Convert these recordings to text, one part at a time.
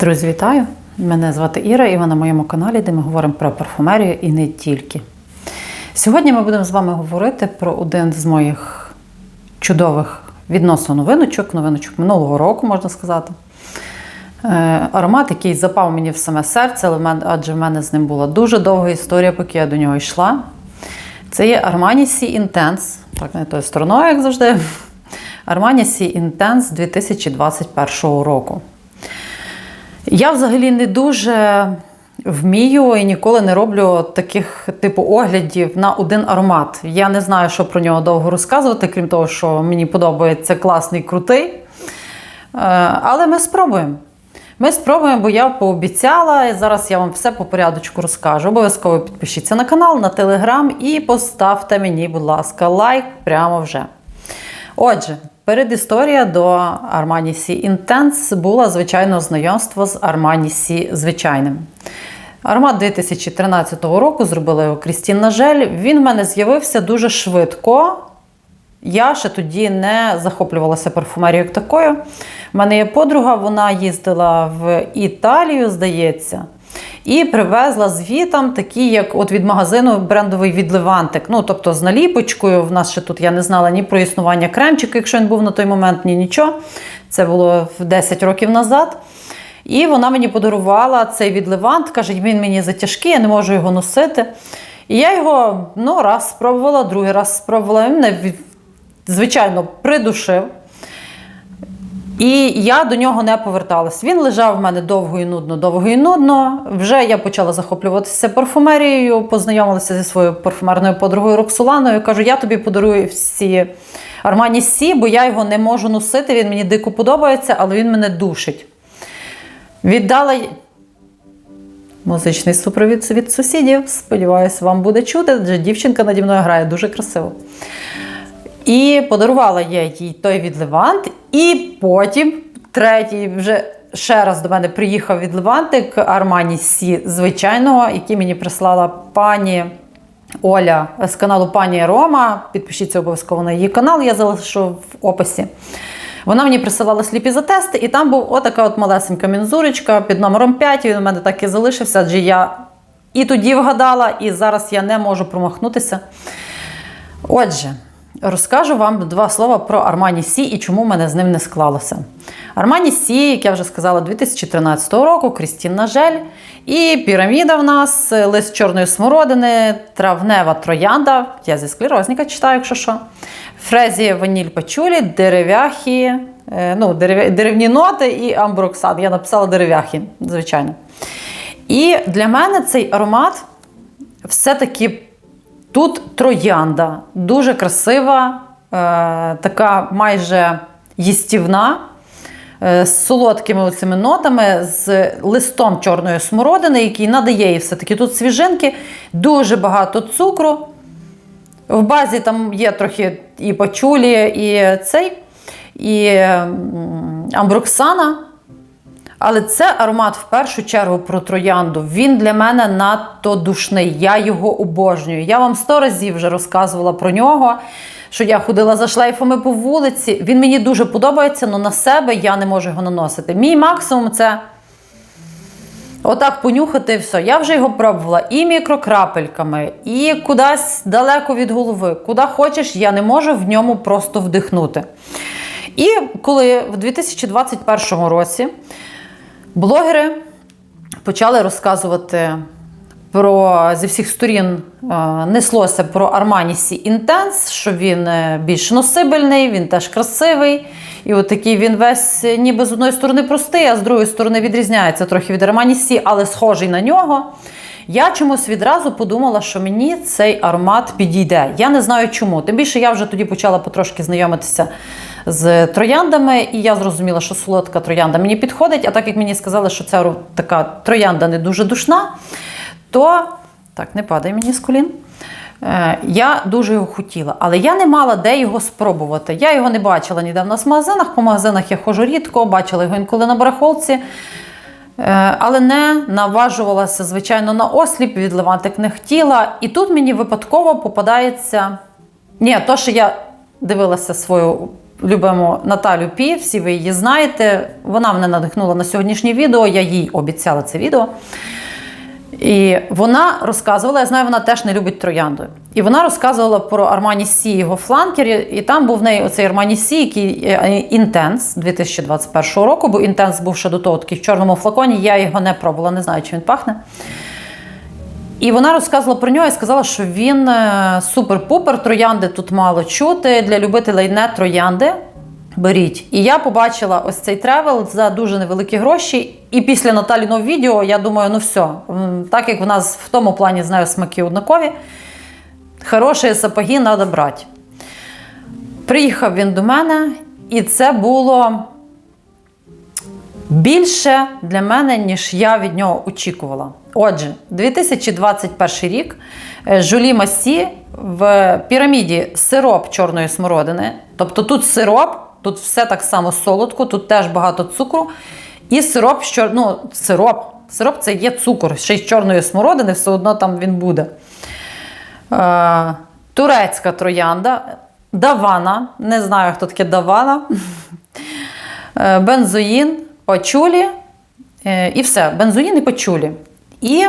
Друзі, вітаю! Мене звати Іра, і ви на моєму каналі, де ми говоримо про парфумерію і не тільки. Сьогодні ми будемо з вами говорити про один з моїх чудових відносно новиночок, новиночок минулого року, можна сказати. Е, Аромат, який запав мені в саме серце, адже в мене з ним була дуже довга історія, поки я до нього йшла. Це є Armani Sea Intense, так не тою стороною, як завжди. Armani Sea Intense 2021 року. Я взагалі не дуже вмію і ніколи не роблю таких типу оглядів на один аромат. Я не знаю, що про нього довго розказувати, крім того, що мені подобається класний, крутий. Е, Але ми спробуємо. Ми спробуємо, бо я пообіцяла, і зараз я вам все по порядочку розкажу. Обов'язково підпишіться на канал, на телеграм і поставте мені, будь ласка, лайк прямо вже. Отже, передісторія до Armani Sea Intense була, звичайно, знайомство з Armani Sea звичайним. Аромат 2013 року зробила його Крістін Нажель. Він в мене з'явився дуже швидко. Я ще тоді не захоплювалася парфумерією такою. У мене є подруга, вона їздила в Італію, здається, і привезла звітам такі, як от від магазину брендовий відливантик. Ну, тобто з наліпочкою. В нас ще тут я не знала ні про існування кремчика, якщо він був на той момент, ні нічого. Це було 10 років назад. І вона мені подарувала цей відливант, каже, він мені затяжкий, я не можу його носити. І я його ну, раз спробувала, другий раз спробувала. Він мене, звичайно, придушив. І я до нього не поверталась. Він лежав в мене довго і нудно, довго і нудно. Вже я почала захоплюватися парфумерією, познайомилася зі своєю парфумерною подругою Роксоланою. Кажу, я тобі подарую всі Армані Сі, бо я його не можу носити. Він мені дико подобається, але він мене душить. Віддала музичний супровід від сусідів. Сподіваюся, вам буде чути, адже дівчинка наді мною грає дуже красиво. І подарувала я їй той відливант, і потім третій вже ще раз до мене приїхав відливантик Армані Сі звичайного, який мені прислала пані Оля з каналу Пані Рома. Підпишіться обов'язково на її канал, я залишу в описі. Вона мені присилала сліпі затести, і там був отака от малесенька мінзурочка під номером 5. Він у мене так і залишився, адже я і тоді вгадала, і зараз я не можу промахнутися. Отже, розкажу вам два слова про Armani Сі і чому мене з ним не склалося. Armani Сі, як я вже сказала, 2013 року, Крістін Нажель. І піраміда в нас, лист чорної смородини, травнева троянда. Я зі склерозника читаю, якщо що. Фрезія ваніль пачулі, дерев'яхі, е, ну, дерев... деревні ноти і амброксан. Я написала дерев'яхі, звичайно. І для мене цей аромат все-таки Тут троянда, дуже красива, е, така майже їстівна, е, з солодкими цими нотами, з листом чорної смородини, який надає їй все-таки тут свіжинки, дуже багато цукру. В базі там є трохи і пачулі, і цей, і м, амброксана. Але це аромат в першу чергу про троянду. Він для мене надто душний. Я його обожнюю. Я вам сто разів вже розказувала про нього, що я ходила за шлейфами по вулиці. Він мені дуже подобається, але на себе я не можу його наносити. Мій максимум це отак понюхати і все. Я вже його пробувала і мікрокрапельками, і кудись далеко від голови. Куди хочеш, я не можу в ньому просто вдихнути. І коли в 2021 році блогери почали розказувати про зі всіх сторін е, неслося про Armani Sea Intense, що він е, більш носибельний, він теж красивий. І от такий він весь е, ніби з одної сторони простий, а з другої сторони відрізняється трохи від Armani Sea, але схожий на нього. Я чомусь відразу подумала, що мені цей аромат підійде. Я не знаю чому. Тим більше я вже тоді почала потрошки знайомитися з трояндами, і я зрозуміла, що солодка троянда мені підходить. А так як мені сказали, що ця така троянда не дуже душна, то так, не падай мені з колін. Е, Я дуже його хотіла, але я не мала де його спробувати. Я його не бачила ніде в нас в магазинах. По магазинах я ходжу рідко, бачила його інколи на барахолці. Е, Але не наважувалася, звичайно, на осліп, відливантик не хотіла. І тут мені випадково попадається. Ні, то, що я дивилася свою любимо Наталю Пі, всі ви її знаєте. Вона мене надихнула на сьогоднішнє відео, я їй обіцяла це відео. І вона розказувала, я знаю, вона теж не любить троянду. І вона розказувала про Армані Сі, його фланкер, і там був в неї оцей Армані Сі, який інтенс 2021 року, бо інтенс був ще до того такий в чорному флаконі. Я його не пробувала, не знаю, чи він пахне. І вона розказувала про нього і сказала, що він е, супер-пупер, троянди тут мало чути. Для любителей не троянди. Беріть. І я побачила ось цей тревел за дуже невеликі гроші. І після Наталіного відео я думаю, ну все, так як в нас в тому плані з смаки однакові, хороші сапоги треба брати. Приїхав він до мене, і це було більше для мене, ніж я від нього очікувала. Отже, 2021 рік е, Жулі Масі в піраміді сироп чорної смородини. Тобто тут сироп, тут все так само солодко, тут теж багато цукру. І сироп, що, ну, сироп. Сироп це є цукор, ще й з чорної смородини, все одно там він буде. Е, турецька троянда, давана. Не знаю, хто таке давана. Е, бензоїн, пачулі. е, І все. Бензоїн і пачулі. І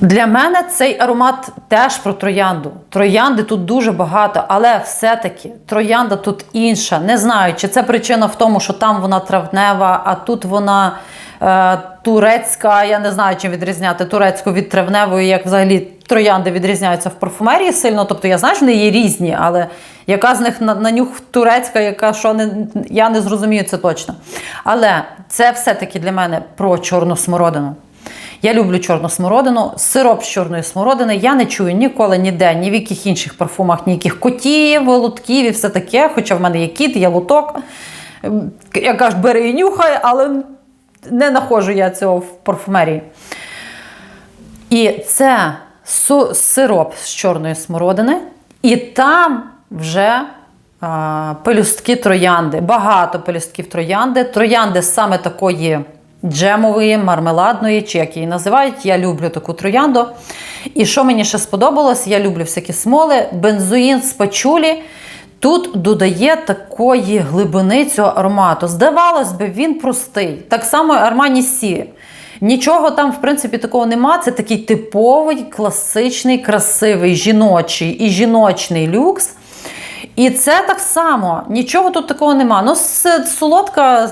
для мене цей аромат теж про троянду. Троянди тут дуже багато, але все-таки троянда тут інша. Не знаю, чи це причина в тому, що там вона травнева, а тут вона турецька. Я не знаю, чим відрізняти турецьку від травневої, як взагалі троянди відрізняються в парфумерії сильно. Тобто я знаю, що вони є різні, але яка з них на, на нюх турецька, яка що не я не зрозумію це точно. Але це все-таки для мене про чорну смородину. Я люблю чорну смородину, сироп з чорної смородини. Я не чую ніколи ніде, ні в яких інших парфумах, ніяких котів, лутків і все таке. Хоча в мене є кіт, є луток. Ем, Я кажу, бери і нюхай, але не знаходжу я цього в парфумерії. І це сироп з чорної смородини, і там вже а, пелюстки троянди. Багато пелюстків троянди. Троянди саме такої джемової, мармеладної, чи як її називають. Я люблю таку троянду. І що мені ще сподобалось, я люблю всякі смоли, бензоїн з пачулі. Тут додає такої глибини цього аромату. Здавалось би, він простий. Так само Армані Сі. Нічого там, в принципі, такого нема. Це такий типовий, класичний, красивий жіночий і жіночний люкс. І це так само, нічого тут такого нема. Ну, солодка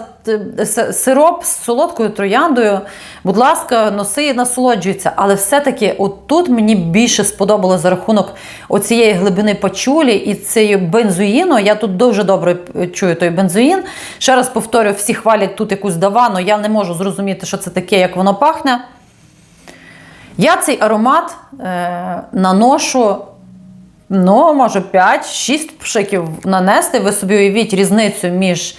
сироп з солодкою трояндою, будь ласка, носи і насолоджуйся. Але все-таки отут мені більше сподобалось за рахунок оцієї глибини пачулі і цієї бензоїну. Я тут дуже добре чую той бензоїн. Ще раз повторю, всі хвалять тут якусь давану. Я не можу зрозуміти, що це таке, як воно пахне. Я цей аромат е, наношу Ну, може, 5-6 пшиків нанести. Ви собі уявіть різницю між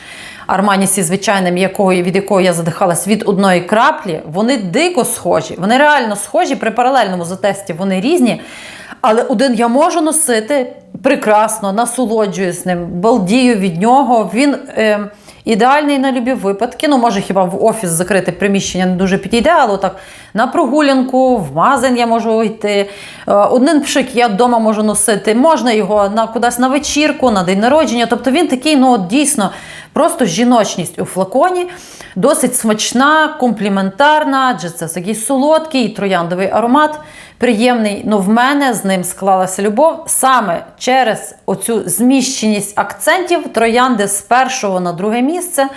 Арманісі звичайним, якого, від якого я задихалась від одної краплі. Вони дико схожі. Вони реально схожі. При паралельному затесті вони різні. Але один я можу носити прекрасно, насолоджуюсь ним, балдію від нього. Він е, ідеальний на любі випадки. Ну, може, хіба в офіс закрите приміщення не дуже підійде, але так на прогулянку, в магазин я можу йти. Е, Один пшик я вдома можу носити. Можна його на кудись на вечірку, на день народження. Тобто він такий, ну от дійсно, просто жіночність у флаконі. Досить смачна, компліментарна, адже це такий солодкий, трояндовий аромат. Приємний, ну в мене з ним склалася любов саме через оцю зміщеність акцентів троянди з першого на друге місце.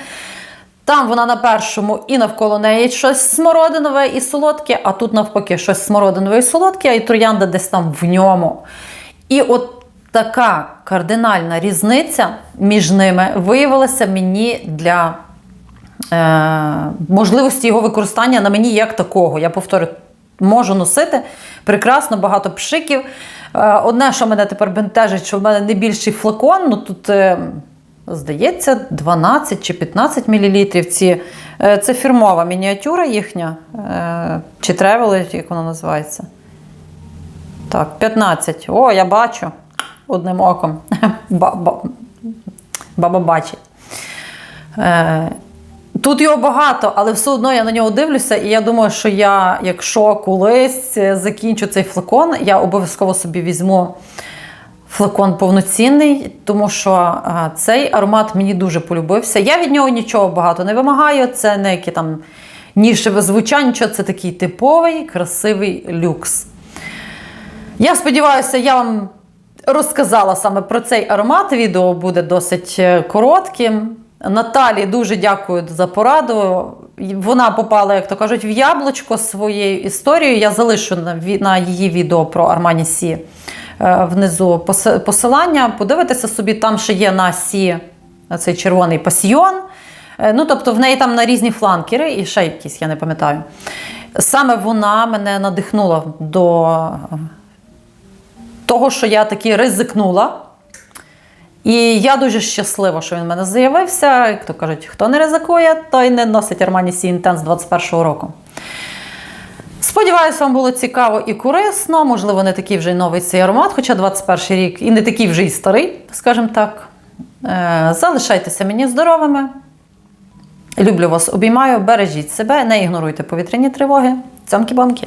Там вона на першому і навколо неї щось смородинове і солодке, а тут навпаки щось смородинове і солодке, а і троянда десь там в ньому. І от така кардинальна різниця між ними виявилася мені для е, можливості його використання на мені як такого. Я повторю, можу носити прекрасно, багато пшиків. Е, одне, що мене тепер бентежить, що в мене не більший флакон, ну тут. Е, Здається, 12 чи 15 мл. Ці, е, це фірмова мініатюра їхня. Чи тревели, як вона називається? Так, 15. О, я бачу одним оком. Ба- ба- Баба бачить. Е, Тут його багато, але все одно я на нього дивлюся, і я думаю, що я, якщо колись е, закінчу цей флакон, я обов'язково собі візьму флакон повноцінний, тому що а, цей аромат мені дуже полюбився. Я від нього нічого багато не вимагаю. Це не які там нішеве звучання, це такий типовий, красивий люкс. Я сподіваюся, я вам розказала саме про цей аромат. Відео буде досить е, коротким. Наталі дуже дякую за пораду. Вона попала, як то кажуть, в яблучко своєю історією. Я залишу на, її відео про Armani Сі е, внизу посилання. Подивитися собі, там ще є на Сі цей червоний пасьйон. Е, Ну, тобто в неї там на різні фланкери і ще якісь, я не пам'ятаю. Саме вона мене надихнула до того, що я таки ризикнула. І я дуже щаслива, що він в мене з'явився. Як то кажуть, хто не ризикує, той не носить Armani Sea Intense 21 року. Сподіваюсь, вам було цікаво і корисно. Можливо, не такий вже й новий цей аромат, хоча 21 рік і не такий вже й старий, скажімо так. Е, Залишайтеся мені здоровими. Люблю вас, обіймаю, бережіть себе, не ігноруйте повітряні тривоги. Цьомкі-бомки.